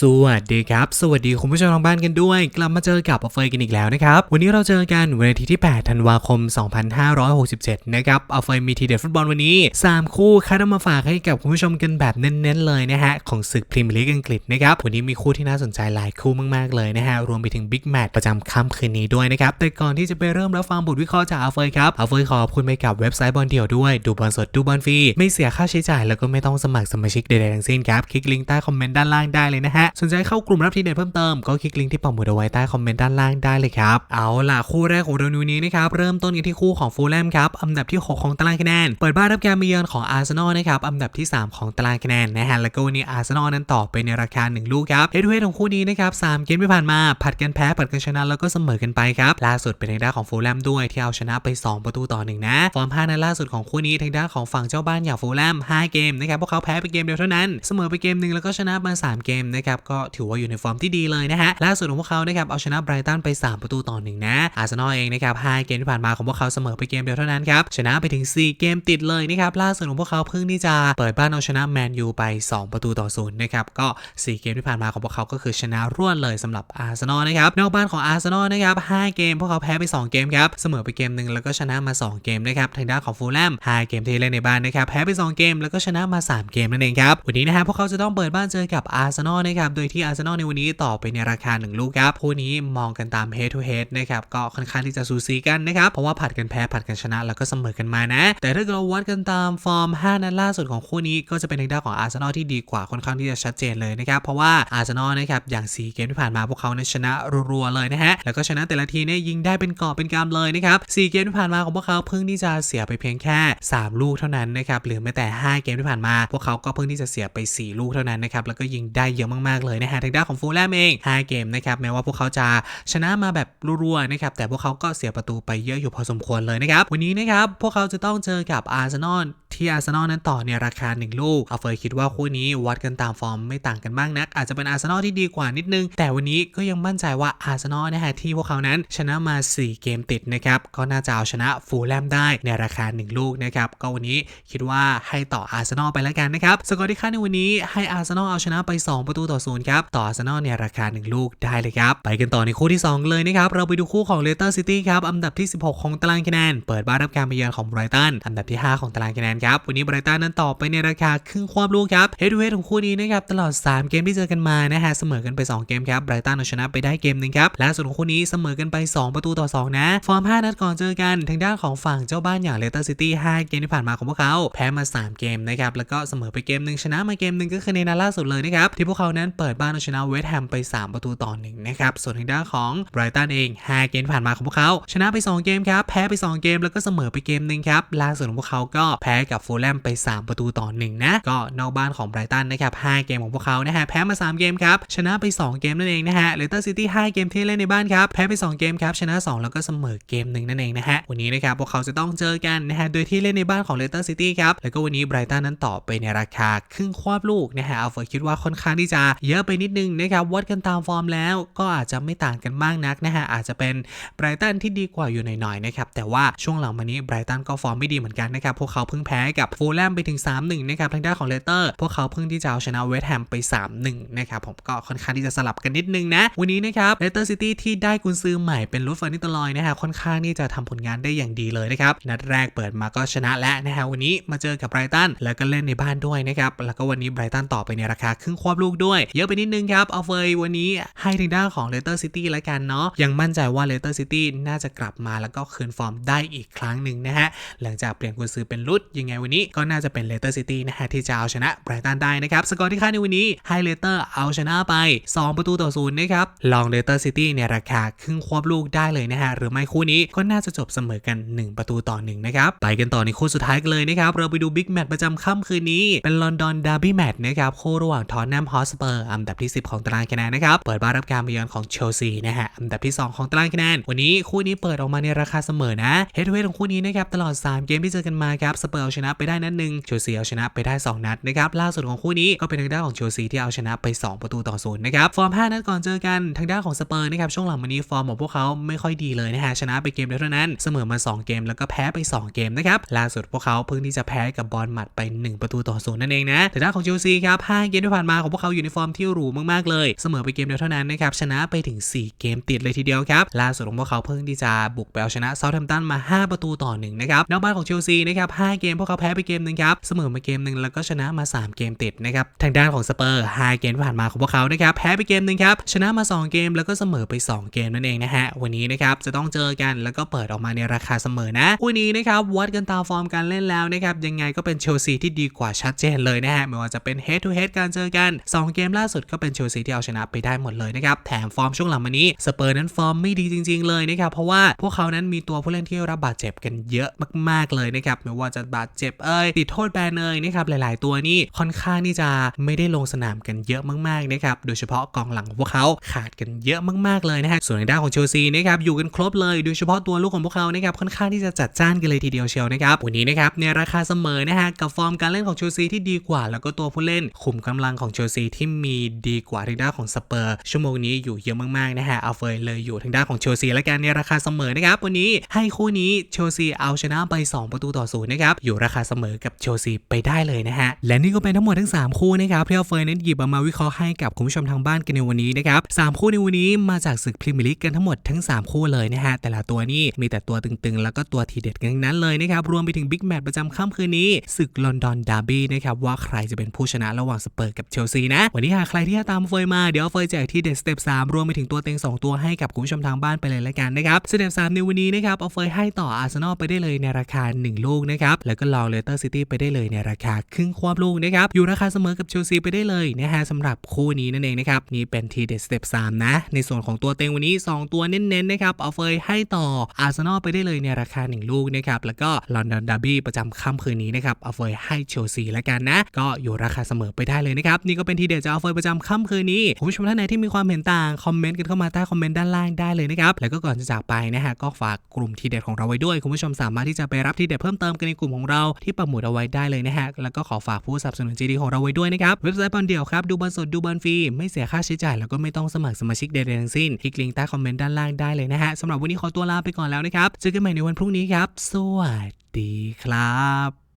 สวัสดีครับ สวัสดีคุณผู้ชมทางบ้านกันด้วย กลับมาเจอกับอเฟยกันอีกแล้วนะครับ วันนี้เราเจอกันวันอาทิตย์ที่ 8 ธันวาคม 2567 นะครับอเฟยมีทีเด็ดฟุตบอลวันนี้ 3 คู่คัดเอามาฝากให้กับคุณผู้ชมกันแบบเน้นๆเลยนะฮะ ของศึกพรีเมียร์ลีกอังกฤษนะครับ วันนี้มีคู่ที่น่าสนใจหลายคู่มากๆเลยนะฮะ รวมไปถึงบิ๊กแมตช์ประจำค่ำคืนนี้ด้วยนะครับ แต่ก่อนที่จะไปเริ่มรับฟังบทวิเคราะห์จากอเฟยครับอเฟยขอบคุณไปกับเว็บไซต์บอลเดี่ยวด้วย ดูบอลสดดูบอลฟรีไม่เสียค่าใช้จ่ายแล้วก็ไม่ต้องสมัครสมาชิกใดๆทั้งสิ้นครับคลิกลิงก์ใต้คอมเมนต์ด้านล่างได้เลยนะฮะสนใจเข้ากลุ่มรับทีเด็ดเพิ่มเติมก็คลิกลิงก์ที่ปักหมุดเอาไว้ใต้คอมเมนต์ด้านล่างได้เลยครับ เอาล่ะคู่แรกของเราในวันนี้นะครับเริ่มต้นกันที่คู่ของฟูลแลมครับอันดับที่ 6 ของตารางคะแนน เปิดบ้านรับการมาเยือนของอาร์เซนอลนะครับอันดับที่ 3 ของตารางคะแนนนะฮะแล้วก็วันนี้อาร์เซนอลนั้นต่อไปในราคา 1 ลูกครับเฮดทูเฮดของคู่นี้นะครับสามเกมที่ผ่านมาผัดกันแพ้ผัดกันชนะแล้วก็เสมอกันไปครับล่าสุดเป็นทางด้านของฟูลแลมด้วยที่เอาชนะไป 2 ประตูต่อหนึ่งนะฟอร์ม5นัดล่าสุดของคู่นี้ทางด้านของฝั่งเจ้าบ้านอย่างฟูลแลม5เกมนะครับพวกเขาแพ้ไปเกมเดียวเท่านั้นเสมอไปเกมหนึ่งแล้วก็ชนะมาสามเกมนะครับก็ถือว่าอยู่ในฟอร์มที่ดีเลยนะฮะล่าสุดของพวกเขานะครับเอาชนะไบรตันไป 3 ประตูต่อหนึ่งนะอาร์เซนอลเองนะครับ5เกมที่ผ่านมาของพวกเขาเสมอไปเกมเดียวเท่านั้นครับชนะไปถึง 4 เกมติดเลยนะครับล่าสุดของพวกเขาเพิ่งที่จะเปิดบ้านเอาชนะแมนยูไป 2 ประตูต่อศูนย์นะครับก็ 4 เกมที่ผ่านมาของพวกเขาก็คือชนะรวดเลยสำหรับอาร์เซนอลนะครับนอกบ้านของอาร์เซนอลนะครับ5เกมพวกเขาแพ้ไป 2 เกมครับเสมอไปเกมหนึ่งแล้วก็ชนะมา 2 เกมนะครับทางด้านของฟูลแลม5เกมที่เล่นในบ้านนะครับแพ้ไป 2 เกมแล้วก็ชนะมา 3 เกมนั่นเองครับวันนี้นะฮะพวกเขาจะต้องเปิดบ้านเจอกับอาร์เซนอลนะครับโดยที่อาร์เซนอลในวันนี้ต่อไปในราคา 1 ลูกครับคู่นี้มองกันตาม head to head นะครับก็ค่อนข้างที่จะสูสีกันนะครับเพราะว่าผัดกันแพ้ผัดกันชนะแล้วก็เสมอกันมานะ แต่ถ้าเกิดเราวัดกันตามฟอร์ม 5 นัดล่าสุดของคู่นี้ก็จะเป็นทางด้านของอาร์เซนอลที่ดีกว่าค่อนข้างที่จะชัดเจนเลยนะครับเพราะว่าอาร์เซนอลนะครับอย่าง 4 เกมที่ผ่านมาพวกเขาเนี่ยชนะรัวๆเลยนะฮะแล้วก็ชนะแต่ละทีเนี่ยยิงได้เป็นกอบเป็นกำเลยนะครับ4เกมที่ผ่านมาของพวกเขาเพิ่งที่จะเสียไปเพียงแค่ 3 ลูกเท่านั้นนะครับหรือแม้แต่ 5 เกมที่ผ่านมา พวกเขาก็เพิ่งที่จะเสียไป 4 ลูกเท่านั้นนะครับแล้วก็ยิงได้เยอะมากๆเลยนะฮะทางด้านของฟูลแลมเอง 5 เกมนะครับแม้ว่าพวกเขาจะชนะมาแบบรัวๆนะครับแต่พวกเขาก็เสียประตูไปเยอะอยู่พอสมควรเลยนะครับวันนี้นะครับพวกเขาจะต้องเจอกับอาร์เซนอลที่อาร์เซนอลนั้นต่อในราคา 1 ลูกเอาเฟยคิดว่าคู่นี้วัดกันตามฟอร์มไม่ต่างกันมากนัก อาจจะเป็นอาร์เซนอลที่ดีกว่านิดนึง แต่วันนี้ก็ยังมั่นใจว่าอาร์เซนอลนะฮะที่พวกเขานั้นชนะมา 4 เกมติดนะครับก็น่าจะเอาชนะฟูลแลมได้ในราคา 1 ลูกนะครับก็วันนี้คิดว่าให้ต่ออาร์เซนอลไปแล้วกันนะครับสกอร์ที่คาดในวันนี้ให้อาร์เซนอลเอาชนะไป 2 ประตูต่อศูนย์ครับต่ออาร์เซนอลในราคา 1 ลูกได้เลยครับ ไปกันต่อในคู่ที่ 2 เลยนะครับ เราไปดูคู่ของเลสเตอร์ซิตี้ครับอันดับที่ 16 ของตารางคะแนน เปิดบ้านรับการมาเยือนของไบรตันอันดับที่ 5 ของตารางคะแนนครับ วันนี้ไบรตันนั้นต่อไปในราคาครึ่งความลูกครับเฮดเวทของคู่นี้นะครับตลอด 3 เกมที่เจอกันมานะฮะเสมอกันไป 2 เกมครับไบรตันเอาชนะไปได้เกมหนึ่งครับและส่วนของคู่นี้เสมอกันไป 2 ประตูต่อ 2 นะ ฟอร์ม 5 นัดก่อนเจอกันทางด้านของฝั่งเจ้าบ้านอย่างเลสเตอร์ซิตี้ 5 เกมที่ผ่านมาของพวกเขาแพ้มา 3 เกมนะครับแล้วก็เสมอไปเกมหนึ่งชนะมาเกมหนึ่งก็คือในนัดล่าสุดเลยนะครับที่พวกเขานั้นเปิดบ้านเอาชนะเวสต์แฮมไป 3 ประตูต่อหนึ่งนะครับ ส่วนทางด้านของไบรตันเอง5เกมผ่านมาของพวกเขา ชนะไป 2 เกมครับ แพ้ไป 2 เกมแล้วก็เสมอไปเกมหนึ่งครับ ล่าสุดของพวกเขาก็แพ้กับฟูลแลมไป 3 ประตูต่อหนึ่งนะ ก็นอกบ้านของไบรตันนะครับ5เกมของพวกเขานะฮะ แพ้มา 3 เกมครับ ชนะไป 2 เกมนั่นเองนะฮะเลสเตอร์ซิตี้5เกมที่เล่นในบ้านครับ แพ้ไป 2 เกมครับ ชนะ 2 แล้วก็เสมอเกมหนึ่งนั่นเองนะฮะ วันนี้นะครับพวกเขาจะต้องเจอกันนะฮะ โดยที่เล่นในบ้านของเลสเตอร์ซิตี้ครับ แล้วก็วันนี้ไบรตันนั้นต่อไปในราคาครึ่งควบลูกนะฮะอัลเฟอร์คิดว่าค่อนข้างที่จะเยอะไปนิดนึงนะครับวัดกันตามฟอร์มแล้วก็อาจจะไม่ต่างกันมากนักนะฮะอาจจะเป็นไบรตันที่ดีกว่าอยู่หน่อยๆนะครับแต่ว่าช่วงหลังมานี้ไบรตันก็ฟอร์มไม่ดีเหมือนกันนะครับพวกเขาเพิ่งแพ้กับฟูลแลมไปถึง 3-1นะครับทางด้านของเลสเตอร์ พวกเขาเพิ่งที่จะเอาชนะเวสต์แฮมไป 3-1นะครับผมก็ค่อนข้างที่จะสลับกันนิดนึงนะ วันนี้นะครับเลสเตอร์ซิตี้ที่ได้กุนซือใหม่เป็นรูทเฟอร์นิตลอยนะฮะค่อนข้างที่จะทำผลงานได้อย่างดีเลยนะครับนัดแรกเปิดมาก็ชนะแล้วนะฮะวันนี้มาเจอกับไบรตันแล้วก็เล่นในบ้านด้วยนะครับแล้วก็วันนี้ไบรตันต่อไปในราคาครึ่งควบลูกด้วยเยอะไปนิดนึงครับเอาเฟยวันนี้ให้ทางด้านของเลสเตอร์ซิตี้ละกันเนาะยังมั่นใจว่าเลสเตอร์ซิตี้น่าจะกลับมาแล้วก็คืนฟอร์มได้อีกครั้งหนึ่งนะฮะหลังจากเปลี่ยนกุนซือเป็นรุดยังไงวันนี้ก็น่าจะเป็นเลสเตอร์ซิตี้นะฮะที่จะเอาชนะไบรตันได้นะครับสกอร์ที่คาดในวันนี้ให้เลสเตอร์เอาชนะไป 2 ประตูต่อศูนย์นะครับลองเลสเตอร์ซิตี้ในราคาครึ่งควบลูกได้เลยนะฮะหรือไม่คู่นี้ก็น่าจะจบเสมอกัน 1 ประตูต่อ1นะครับไปกันต่อในคู่สุดท้ายกันเลยนะครับเราไปดูบิ๊กแมตช์ประจำค่ำคืนนี้เป็นลอนดอนดาร์บี้แมตช์นะครับคู่ระหว่างทอนแนมฮอสเปอร์อันดับที่ 10 ของตารางคะแนนนะครับ เปิดบ้านรับการมาเยือนของเชลซีนะฮะอันดับที่ 2 ของตารางคะแนน วันนี้คู่นี้เปิดออกมาในราคาเสมอนะเฮดเวทของคู่นี้นะครับตลอด 3 เกมที่เจอกันมาครับสเปอร์เอาชนะไปได้นัดหนึ่งเชลซีเอาชนะไปได้ 2 นัดนะครับล่าสุดของคู่นี้ก็เป็นทางด้านของเชลซีที่เอาชนะไป 2 ประตูต่อศูนย์นะครับฟอร์ม 5 นัดก่อนเจอกันทางด้านของสเปอร์นะครับช่วงหลังมานี้ฟอร์มของพวกเขาไม่ค่อยดีเลยนะฮะชนะไปเกมเดียวเท่านั้นเสมอมา 2 เกมแล้วก็แพ้ไป 2 เกมนะครับล่าสุดพวกเขาเพิ่งที่จะแพ้กับบอลหมัดไป 1 ประตูต่อศูนย์นั่นเองนะแต่ด้านของเชลซีครับ5เกมที่ผ่านมาของพวกเขาอยู่ในฟอร์มมที่หรูมากๆเลย เสมอไปเกมเดียวเท่านั้นนะครับชนะไปถึง 4 เกมติดเลยทีเดียวครับล่าสุดของพวกเขาเพิ่งที่จะบุกไปเอาชนะเซาท์แฮมป์ตันมา 5 ประตูต่อหนึ่งนะครับนอกบ้านของเชลซีนะครับ5เกมพวกเขาแพ้ไปเกมหนึ่งครับเสมอมาเกมหนึ่งแล้วก็ชนะมา 3 เกมติดนะครับทางด้านของสเปอร์5เกมที่ผ่านมาของพวกเขานะครับแพ้ไปเกมหนึ่งครับชนะมา 2 เกมแล้วก็เสมอไป 2 เกมนั่นเองนะฮะวันนี้นะครับจะต้องเจอกันแล้วก็เปิดออกมาในราคาเสมอนะวันนี้นะครับวัดกันตามฟอร์มการเล่นแล้วนะครับยังไงก็เป็นเชลซีที่ดีกว่าชัดเจนเลยนะฮะไม่ว่าจะเป็น head to head การเจอกัน 2 เกมล่าสุดก็เป็นเชลซีที่เอาชนะไปได้หมดเลยนะครับ แถมฟอร์มช่วงหลังมานี้สเปอร์นั้นฟอร์มไม่ดีจริง ๆ เลยนะครับ เพราะว่าพวกเขานั้นมีตัวผู้เล่นที่รับบาดเจ็บกันเยอะมาก ๆ เลยนะครับ ไม่ว่าจะบาดเจ็บเอ้ยติดโทษแบนเอยนะครับ หลาย ๆ ตัวนี่ค่อนข้างที่จะไม่ได้ลงสนามกันเยอะมาก ๆ นะครับ โดยเฉพาะกองหลังของพวกเขาขาดกันเยอะมาก ๆ เลยนะฮะ ส่วนในด้านของเชลซีนะครับอยู่กันครบเลย โดยเฉพาะตัวลูกของพวกเขานะครับค่อนข้างที่จะจัดจ้านกันเลยทีเดียวเชียวนะครับ วันนี้นะครับในราคาเสมอนะฮะกับฟอร์มการเล่นของเชลซีที่ดีกว่า แล้วก็ตัวผู้เล่นขุมกำลังของเชลซีที่มีดีกว่าทางด้านของสเปอร์ชั่วโมงนี้อยู่เยอะมากๆนะฮะเอาเฟยเลยอยู่ทางด้านของเชลซีและกันในราคาเสมอนะครับวันนี้ให้คู่นี้เชลซีเอาชนะไป 2 ประตูต่อศูนย์นะครับอยู่ราคาเสมอกับเชลซีไปได้เลยนะฮะและนี่ก็เป็นทั้งหมดทั้ง 3 คู่นะครับที่เอาเฟยนั้นหยิบเอามาวิเคราะห์ให้กับคุณผู้ชมทางบ้านกันในวันนี้นะครับสามคู่ในวันนี้มาจากศึกพรีเมียร์ลีกกันทั้งหมดทั้ง 3 คู่เลยนะฮะแต่ละตัวนี่มีแต่ตัวตึงๆ แล้วก็ตัวทีเด็ดกันทั้งนั้นเลยนะครับรวมไปถึงบิ๊กแมตช์ประจำค่ำคืนนี้ศึกลอนดอนดาร์บี้นะครับว่าใครจะเป็นผู้ชนะระหว่างสเปอร์กับเชลซีนะวันนี้หากใครที่จะตามเฟยมาเดี๋ยวเฟยแจกที่เด็ดสเต็ป3รวมไปถึงตัวเต็งสองตัวให้กับคุณผู้ชมทางบ้านไปเลยละกันนะครับสเต็ป3ในวันนี้นะครับเอาเฟยให้ต่ออาร์เซนอลไปได้เลยในราคา 1 ลูกนะครับแล้วก็ลองเลสเตอร์ซิตี้ไปได้เลยในราคาครึ่งควบลูกนะครับอยู่ราคาเสมอกับเชลซีไปได้เลยนะฮะสำหรับคู่นี้นั่นเองนะครับนี่เป็นทีเด็ดสเต็ป3นะในส่วนของตัวเต็งวันนี้ 2 ตัวเน้นๆนะครับเอาเฟยให้ต่ออาร์เซนอลไปได้เลยในราคา 1 ลูกนะครับแล้วก็ลอนดอนดาร์บี้ประจำค่ำคืนนี้นะครับเอาเฟยให้เชลซีละกันนะก็อยู่ราคาเสมอไปได้เลยนะครับนี่ก็เป็นทีเด็ดจากเอาเฟยประจำค่ำคืนนี้คุณผู้ชมท่านไหนที่มีความเห็นต่างคอมเมนต์กันเข้ามาใต้คอมเมนต์ด้านล่างได้เลยนะครับแล้วก็ก่อนจะจากไปนะฮะก็ฝากกลุ่มทีเด็ดของเราไว้ด้วย คุณผู้ชมสามารถที่จะไปรับทีเด็ดเพิ่มเติมกันในกลุ่มของเราที่ปักหมุดเอาไว้ได้เลยนะฮะแล้วก็ขอฝากผู้สนับสนุนจีดีของเราไว้ด้วยนะครับเว็บไซต์บอลเดี่ยวครับดูบอลสดดูบอลฟรีไม่เสียค่าใช้จ่ายแล้วก็ไม่ต้องสมัครสมาชิกใดๆทั้งสิ้นคลิกลิงก์ใต้คอมเมนต์ด้านล่างได้เลยนะฮะสำหรับวันนี้ขอตัวลาไปก่อนแล้วนะครับเจอกันใหม่ในวันพรุ่งนี้ครับ สวัสดีครับ